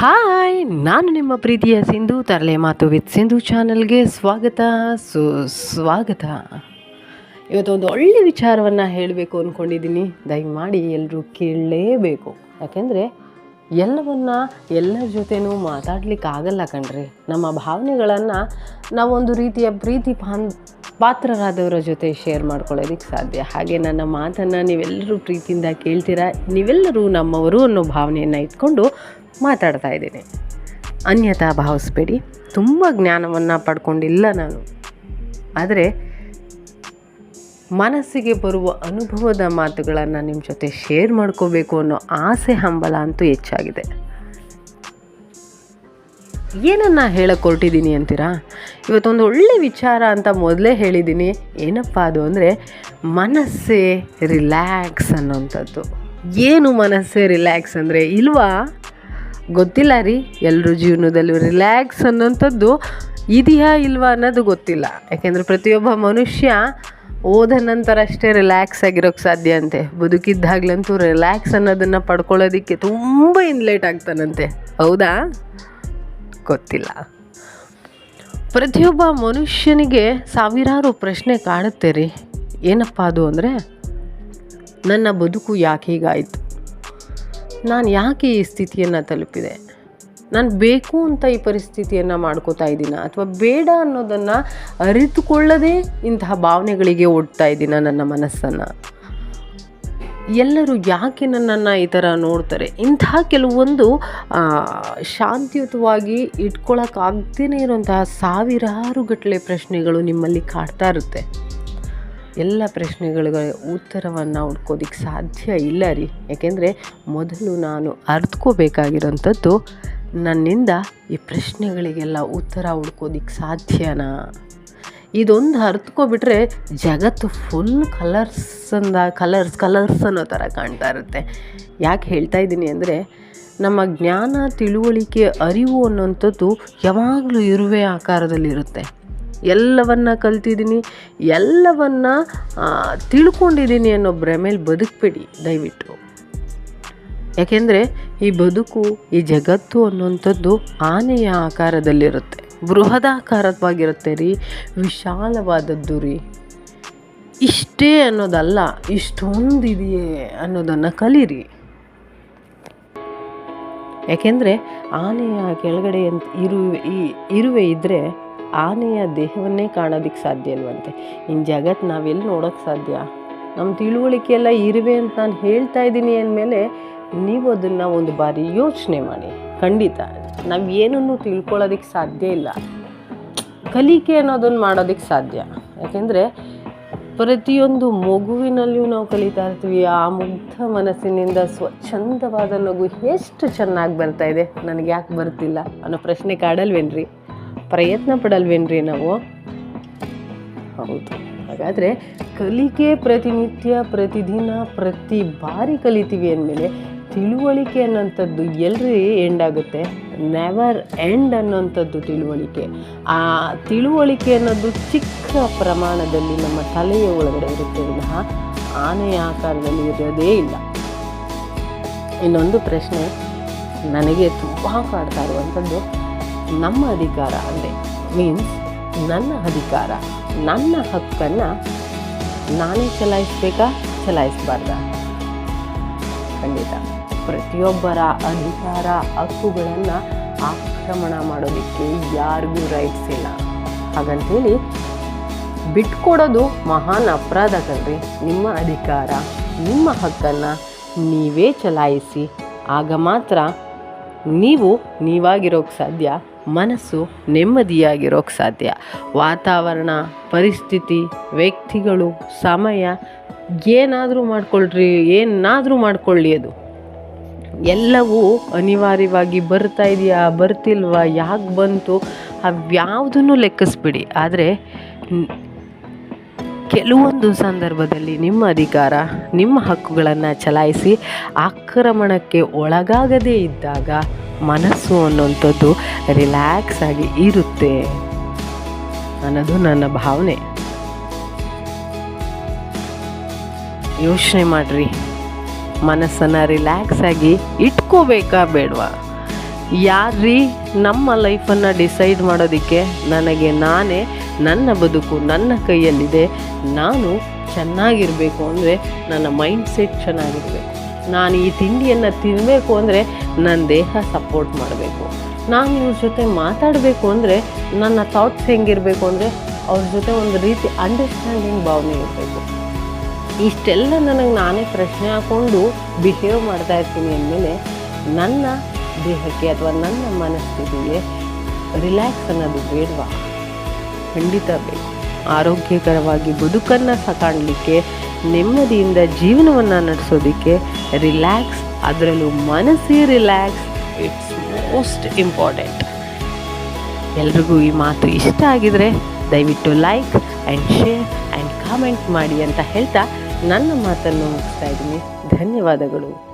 Hi, ನಾನು ನಿಮ್ಮ ಪ್ರೀತಿಯ ಸಿಂಧು, ತರಲೆ ಮಾತು ವಿತ್ ಸಿಂಧು ಚಾನಲ್ಗೆ ಸ್ವಾಗತ, ಸು, ಸ್ವಾಗತ. ಇವತ್ತೊಂದು ಒಳ್ಳೆ ವಿಚಾರವನ್ನು ಹೇಳಬೇಕು ಅಂದ್ಕೊಂಡಿದ್ದೀನಿ ದಯಮಾಡಿ ಎಲ್ಲರೂ ಕೇಳಲೇಬೇಕು. ಯಾಕೆಂದರೆ ಎಲ್ಲವನ್ನ ಎಲ್ಲರ ಜೊತೆನೂ ಮಾತಾಡಲಿಕ್ಕೆ ಆಗಲ್ಲ ಕಣ್ರಿ. ನಮ್ಮ ಭಾವನೆಗಳನ್ನು ನಾವೊಂದು ರೀತಿಯ ಪ್ರೀತಿ ಪಾನ್, ಪಾತ್ರರಾದವರ ಜೊತೆ ಶೇರ್ ಮಾಡ್ಕೊಳ್ಳೋದಕ್ಕೆ ಸಾಧ್ಯ. ಹಾಗೆ ನನ್ನ ಮಾತನ್ನು ನೀವೆಲ್ಲರೂ ಪ್ರೀತಿಯಿಂದ ಕೇಳ್ತೀರಾ? ನೀವೆಲ್ಲರೂ ನಮ್ಮವರು ಅನ್ನೋ ಭಾವನೆಯನ್ನು ಇಟ್ಕೊಂಡು ಮಾತಾಡ್ತಾ ಇದ್ದೀನಿ. ಅನ್ಯತಾ ಭಾವಿಸ್ಬೇಡಿ. ತುಂಬ ಜ್ಞಾನವನ್ನು ಪಡ್ಕೊಂಡಿಲ್ಲ ನಾನು. ಆದರೆ ಮನಸ್ಸಿಗೆ ಬರುವ ಅನುಭವದ ಮಾತುಗಳನ್ನು ನಿಮ್ಮ ಜೊತೆ ಶೇರ್ ಮಾಡ್ಕೋಬೇಕು ಅನ್ನೋ ಆಸೆ ಹಂಬಲ ಅಂತೂ ಹೆಚ್ಚಾಗಿದೆ. ಏನನ್ನು ಹೇಳಕ್ಕೆ ಹೊರಟಿದ್ದೀನಿ ಅಂತೀರಾ? ಇವತ್ತೊಂದು ಒಳ್ಳೆ ವಿಚಾರ ಅಂತ ಮೊದಲೇ ಹೇಳಿದ್ದೀನಿ. ಏನಪ್ಪ ಅದು ಅಂದರೆ ಮನಸ್ಸೇ ರಿಲ್ಯಾಕ್ಸ್ ಅನ್ನೋಂಥದ್ದು. ಏನು ಮನಸ್ಸೇ ರಿಲ್ಯಾಕ್ಸ್ ಅಂದರೆ ಇಲ್ವಾ? ಗೊತ್ತಿಲ್ಲ ರೀ ಎಲ್ಲರ ಜೀವನದಲ್ಲಿ ರಿಲ್ಯಾಕ್ಸ್ ಅನ್ನೋಂಥದ್ದು ಇದೆಯಾ ಇಲ್ವಾ ಅನ್ನೋದು ಗೊತ್ತಿಲ್ಲ. ಯಾಕೆಂದರೆ ಪ್ರತಿಯೊಬ್ಬ ಮನುಷ್ಯ ಓದ ನಂತರ ಅಷ್ಟೇ ರಿಲ್ಯಾಕ್ಸ್ ಆಗಿರೋಕ್ಕೆ ಸಾಧ್ಯ ಅಂತೆ. ಬದುಕಿದ್ದಾಗ್ಲಂತೂ ರಿಲ್ಯಾಕ್ಸ್ ಅನ್ನೋದನ್ನು ಪಡ್ಕೊಳ್ಳೋದಕ್ಕೆ ತುಂಬ ಇನ್ಲೇಟ್ ಆಗ್ತಾನಂತೆ. ಹೌದಾ? ಗೊತ್ತಿಲ್ಲ. ಪ್ರತಿಯೊಬ್ಬ ಮನುಷ್ಯನಿಗೆ ಸಾವಿರಾರು ಪ್ರಶ್ನೆ ಕಾಡುತ್ತೆ ರೀ. ಏನಪ್ಪ ಅದು ಅಂದರೆ, ನನ್ನ ಬದುಕು ಯಾಕೆ ಹೀಗಾಯಿತು? ನಾನು ಯಾಕೆ ಈ ಸ್ಥಿತಿಯನ್ನು ತಲುಪಿದೆ? ನಾನು ಬೇಕು ಅಂತ ಈ ಪರಿಸ್ಥಿತಿಯನ್ನು ಮಾಡ್ಕೋತಾ ಇದ್ದೀನ? ಅಥವಾ ಬೇಡ ಅನ್ನೋದನ್ನು ಅರಿತುಕೊಳ್ಳದೆ ಇಂತಹ ಭಾವನೆಗಳಿಗೆ ಓಡ್ತಾ ಇದ್ದೀನ ನನ್ನ ಮನಸ್ಸನ್ನು? ಎಲ್ಲರೂ ಯಾಕೆ ನನ್ನನ್ನು ಈ ಥರ ನೋಡ್ತಾರೆ? ಇಂತಹ ಕೆಲವೊಂದು ಶಾಂತಿಯುತವಾಗಿ ಇಟ್ಕೊಳ್ಳೋಕ್ಕಾಗ್ದೇ ಇರುವಂತಹ ಸಾವಿರಾರು ಗಟ್ಟಲೆ ಪ್ರಶ್ನೆಗಳು ನಿಮ್ಮಲ್ಲಿ ಕಾಡ್ತಾ ಇರುತ್ತೆ. ಎಲ್ಲ ಪ್ರಶ್ನೆಗಳಿಗೆ ಉತ್ತರವನ್ನು ಹುಡ್ಕೋದಿಕ್ಕೆ ಸಾಧ್ಯ ಇಲ್ಲ ರೀ. ಯಾಕೆಂದರೆ ಮೊದಲು ನಾನು ಅರ್ತ್ಕೋಬೇಕಾಗಿರೋಂಥದ್ದು ನನ್ನಿಂದ ಈ ಪ್ರಶ್ನೆಗಳಿಗೆಲ್ಲ ಉತ್ತರ ಹುಡ್ಕೋದಿಕ್ಕೆ ಸಾಧ್ಯನಾ? ಇದೊಂದು ಅರ್ತ್ಕೊಬಿಟ್ರೆ ಜಗತ್ತು ಫುಲ್ ಕಲರ್ಸ್ ಅಂದ ಕಲರ್ಸ್ ಕಲರ್ಸ್ ಅನ್ನೋ ಥರ ಕಾಣ್ತಾ ಇರುತ್ತೆ. ಯಾಕೆ ಹೇಳ್ತಾ ಇದ್ದೀನಿ ಅಂದರೆ ನಮ್ಮ ಜ್ಞಾನ ತಿಳುವಳಿಕೆ, ಅರಿವು ಅನ್ನೋಂಥದ್ದು ಯಾವಾಗಲೂ ಇರುವೆ ಆಕಾರದಲ್ಲಿರುತ್ತೆ. ಎಲ್ಲವನ್ನ ಕಲ್ತಿದ್ದೀನಿ, ಎಲ್ಲವನ್ನ ತಿಳ್ಕೊಂಡಿದ್ದೀನಿ ಅನ್ನೋ ಭ್ರಮೇಲಿ ಬದುಕಬೇಡಿ, ದಯವಿಟ್ಟು. ಯಾಕೆಂದರೆ ಈ ಬದುಕು, ಈ ಜಗತ್ತು ಅನ್ನುವಂಥದ್ದು ಆನೆಯ ಆಕಾರದಲ್ಲಿರುತ್ತೆ, ಬೃಹದಾಕಾರವಾಗಿರುತ್ತೆ ರೀ, ವಿಶಾಲವಾದದ್ದು ರೀ. ಇಷ್ಟೇ ಅನ್ನೋದಲ್ಲ, ಇಷ್ಟೊಂದಿದೆಯೇ ಅನ್ನೋದನ್ನು ಕಲೀರಿ. ಯಾಕೆಂದರೆ ಆನೆಯ ಕೆಳಗಡೆ ಈ, ಇರುವೆ ಇದ್ದರೆ ಆನೆಯ ದೇಹವನ್ನೇ ಕಾಣೋದಕ್ಕೆ ಸಾಧ್ಯ ಇಲ್ವಂತೆ. ಇನ್ನು ಜಗತ್ತು ನಾವೆಲ್ಲಿ ನೋಡೋಕ್ಕೆ ಸಾಧ್ಯ? ನಮ್ಮ ತಿಳುವಳಿಕೆ ಎಲ್ಲ ಇರುವೆ ಅಂತ ನಾನು ಹೇಳ್ತಾ ಇದ್ದೀನಿ ಅಂದಮೇಲೆ ನೀವು ಅದನ್ನು ಒಂದು ಬಾರಿ ಯೋಚನೆ ಮಾಡಿ. ಖಂಡಿತ. ನಾವು ಏನನ್ನು ತಿಳ್ಕೊಳ್ಳೋದಕ್ಕೆ ಸಾಧ್ಯ ಇಲ್ಲ. ಕಲಿಕೆ ಅನ್ನೋದನ್ನು ಮಾಡೋದಕ್ಕೆ ಸಾಧ್ಯ. ಯಾಕೆಂದರೆ ಪ್ರತಿಯೊಂದು ಮಗುವಿನಲ್ಲಿಯೂ ನಾವು ಕಲಿತಾ ಇರ್ತೀವಿ. ಆ ಮುಗ್ಧ ಮನಸ್ಸಿನಿಂದ ಸ್ವಚ್ಛಂದವಾದ ನಗು ಎಷ್ಟು ಚೆನ್ನಾಗಿ ಬರ್ತಾ ಇದೆ. ನನಗೆ ಯಾಕೆ ಬರ್ತಿಲ್ಲ ಅನ್ನೋ ಪ್ರಶ್ನೆ ಕಾಡಲ್ವೇನ್ರಿ? ಪ್ರಯತ್ನ ಪಡಲ್ವೇನ್ರಿ ನಾವು? ಹೌದು. ಹಾಗಾದರೆ ಕಲಿಕೆ ಪ್ರತಿನಿತ್ಯ, ಪ್ರತಿದಿನ, ಪ್ರತಿ ಬಾರಿ ಕಲಿತೀವಿ ಅಂದಮೇಲೆ ತಿಳುವಳಿಕೆ ಅನ್ನೋಂಥದ್ದು ಎಲ್ರಿ ಎಂಡ್ ಆಗುತ್ತೆ ನೆವರ್ ಎಂಡ್ ಅನ್ನೋಂಥದ್ದು ತಿಳುವಳಿಕೆ. ಆ ತಿಳುವಳಿಕೆ ಅನ್ನೋದು ಚಿಕ್ಕ ಪ್ರಮಾಣದಲ್ಲಿ ನಮ್ಮ ತಲೆಯ ಒಳಗಡೆ ಇರುತ್ತೆ ವಿನಃ ಆನೆಯ ಆಕಾರದಲ್ಲಿ ಇರೋದೇ ಇಲ್ಲ. ಇನ್ನೊಂದು ಪ್ರಶ್ನೆ ನನಗೆ ತುಂಬ ಕಾಡ್ತಾ ಇರುವಂಥದ್ದು ನಮ್ಮ ಅಧಿಕಾರ ಅಂದರೆ ಮೀನ್ಸ್ ನನ್ನ ಅಧಿಕಾರ, ನನ್ನ ಹಕ್ಕನ್ನು ನಾನೇ ಚಲಾಯಿಸ್ಬೇಕಾ? ಚಲಾಯಿಸಬಾರ್ದ? ಖಂಡಿತ. ಪ್ರತಿಯೊಬ್ಬರ ಅಧಿಕಾರ, ಹಕ್ಕುಗಳನ್ನು ಆಕ್ರಮಣ ಮಾಡೋದಕ್ಕೆ ಯಾರಿಗೂ ರೈಟ್ಸ್ ಇಲ್ಲ. ಹಾಗಂತೇಳಿ ಬಿಟ್ಕೊಡೋದು ಮಹಾನ್ ಅಪರಾಧ ಕಣ್ರಿ. ನಿಮ್ಮ ಅಧಿಕಾರ, ನಿಮ್ಮ ಹಕ್ಕನ್ನು ನೀವೇ ಚಲಾಯಿಸಿ, ಆಗ ಮಾತ್ರ ನೀವು ನೀವಾಗಿರೋಕ್ಕೆ ಸಾಧ್ಯ. ಮನಸ್ಸು ನೆಮ್ಮದಿಯಾಗಿರೋಕ್ಕೆ ಸಾಧ್ಯ. ವಾತಾವರಣ, ಪರಿಸ್ಥಿತಿ, ವ್ಯಕ್ತಿಗಳು, ಸಮಯ, ಏನಾದರೂ ಮಾಡ್ಕೊಳ್ರಿ, ಏನಾದರೂ ಮಾಡಿಕೊಳ್ಳಿ ಅದು. ಎಲ್ಲವೂ ಅನಿವಾರ್ಯವಾಗಿ ಬರ್ತಾ ಇದೆಯಾ, ಬರ್ತಿಲ್ವಾ, ಯಾಕೆ ಬಂತು ಅವ್ಯಾವುದನ್ನು ಲೆಕ್ಕಿಸ್ಬಿಡಿ. ಆದರೆ ಕೆಲವೊಂದು ಸಂದರ್ಭದಲ್ಲಿ ನಿಮ್ಮ ಅಧಿಕಾರ, ನಿಮ್ಮ ಹಕ್ಕುಗಳನ್ನು ಚಲಾಯಿಸಿ ಆಕ್ರಮಣಕ್ಕೆ ಒಳಗಾಗದೇ ಇದ್ದಾಗ ಮನಸ್ಸು ಅನ್ನುವಂಥದ್ದು ರಿಲ್ಯಾಕ್ಸ್ ಆಗಿ ಇರುತ್ತೆ ಅನ್ನೋದು ನನ್ನ ಭಾವನೆ. ಯೋಚನೆ ಮಾಡಿರಿ. ಮನಸ್ಸನ್ನು ರಿಲ್ಯಾಕ್ಸ್ ಆಗಿ ಇಟ್ಕೋಬೇಕಾ ಬೇಡವಾ? ಯಾರ್ರೀ ನಮ್ಮ ಲೈಫನ್ನು ಡಿಸೈಡ್ ಮಾಡೋದಕ್ಕೆ ನನಗೆ ನಾನೇ ನನ್ನ ಬದುಕು, ನನ್ನ ಕೈಯಲ್ಲಿದೆ, ನಾನು ಚೆನ್ನಾಗಿರಬೇಕು ಅಂದರೆ ನನ್ನ ಮೈಂಡ್ ಸೆಟ್ ಚೆನ್ನಾಗಿರಬೇಕು. ನಾನು ಈ ತಿಂಡಿಯನ್ನು ತಿನ್ನಬೇಕು ಅಂದರೆ ನನ್ನ ದೇಹ ಸಪೋರ್ಟ್ ಮಾಡಬೇಕು. ನಾನು ಇವ್ರ ಜೊತೆ ಮಾತಾಡಬೇಕು ಅಂದರೆ ನನ್ನ ಥಾಟ್ಸ್ ಹೆಂಗಿರಬೇಕು ಅಂದರೆ ಅವ್ರ ಜೊತೆ ಒಂದು ರೀತಿ ಅಂಡರ್ಸ್ಟ್ಯಾಂಡಿಂಗ್ ಭಾವನೆ ಇರಬೇಕು. ಇಷ್ಟೆಲ್ಲ ನನಗೆ ನಾನೇ ಪ್ರಶ್ನೆ ಹಾಕ್ಕೊಂಡು ಬಿಹೇವ್ ಮಾಡ್ತಾ ಇರ್ತೀನಿ ಅಂದಮೇಲೆ ನನ್ನ ದೇಹಕ್ಕೆ ಅಥವಾ ನನ್ನ ಮನಸ್ಥಿತಿಗೆ ರಿಲ್ಯಾಕ್ಸ್ ಅನ್ನೋದು ಬೇಡವಾ? ಖಂಡಿತ ಬೇಕು. ಆರೋಗ್ಯಕರವಾಗಿ ಬದುಕನ್ನು ಕಾಣಲಿಕ್ಕೆ ನೆಮ್ಮದಿಯಿಂದ ಜೀವನವನ್ನು ನಡೆಸೋದಕ್ಕೆ ರಿಲ್ಯಾಕ್ಸ್ ಅದರಲ್ಲೂ ಮನಸ್ಸೇ ರಿಲ್ಯಾಕ್ಸ್ ಇಟ್ಸ್ ಮೋಸ್ಟ್ ಇಂಪಾರ್ಟೆಂಟ್ ಎಲ್ರಿಗೂ ಈ ಮಾತು ಇಷ್ಟ ಆಗಿದರೆ ದಯವಿಟ್ಟು like and share and comment ಮಾಡಿ ಅಂತ ಹೇಳ್ತಾ ನನ್ನ ಮಾತನ್ನು ಮುಗಿಸ್ತಾ ಇದ್ದೀನಿ. ಧನ್ಯವಾದಗಳು.